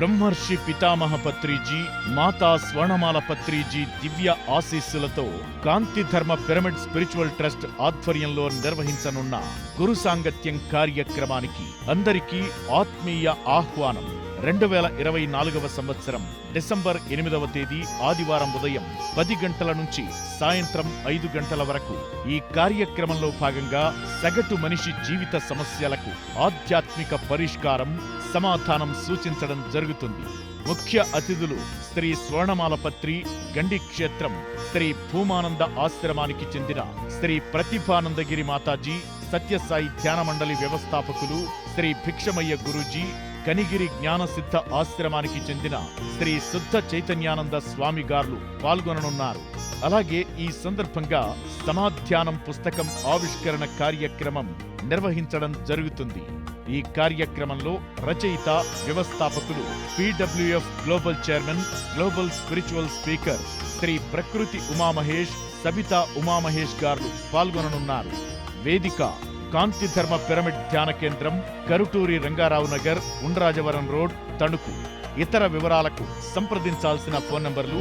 బ్రహ్మర్షి పితామహ పత్రిజీ మాతా స్వర్ణమాల పత్రిజీ దివ్య ఆశీస్సులతో కాంతి ధర్మ పిరమిడ్ స్పిరిచువల్ ట్రస్ట్ ఆధ్వర్యంలో నిర్వహించనున్న గురు సాంగత్యం కార్యక్రమానికి అందరికీ ఆత్మీయ ఆహ్వానం. రెండు వేల ఇరవై నాలుగవ సంవత్సరం డిసెంబర్ ఎనిమిదవ తేదీ ఆదివారం ఉదయం పది గంటల నుంచి సాయంత్రం ఐదు గంటల వరకు ఈ కార్యక్రమంలో భాగంగా సగటు మనిషి జీవిత సమస్యలకు ఆధ్యాత్మిక పరిష్కారం సమాధానం సూచించడం జరుగుతుంది. ముఖ్య అతిథులు శ్రీ స్వర్ణమాలపత్రి గండి క్షేత్రం శ్రీ భూమానంద ఆశ్రమానికి చెందిన శ్రీ ప్రతిభానందగిరి మాతాజీ సత్యసాయి ధ్యాన మండలి వ్యవస్థాపకులు శ్రీ భిక్షమయ్య గురూజీ కనిగిరి జ్ఞానసిద్ధ ఆశ్రమానికి చెందిన శ్రీ శుద్ధ చైతన్యానంద స్వామి గారు పాల్గొననున్నారు. అలాగే ఈ సందర్భంగా సమాధ్యానం పుస్తకం ఆవిష్కరణ కార్యక్రమం నిర్వహించడం జరుగుతుంది. ఈ కార్యక్రమంలో రచయిత వ్యవస్థాపకులు PWF global chairman global spiritual speaker Shri Prakruthi Umamahesh Sabitha Umamahesh గారు పాల్గొననున్నారు. వేదిక కాంతి ధర్మ పిరమిడ్ ధ్యాన కేంద్రం కరుటూరి రంగారావు నగర్ ఉండ్రాజవరం రోడ్ తణుకు. ఇతర వివరాలకు సంప్రదించాల్సిన ఫోన్ నంబర్లు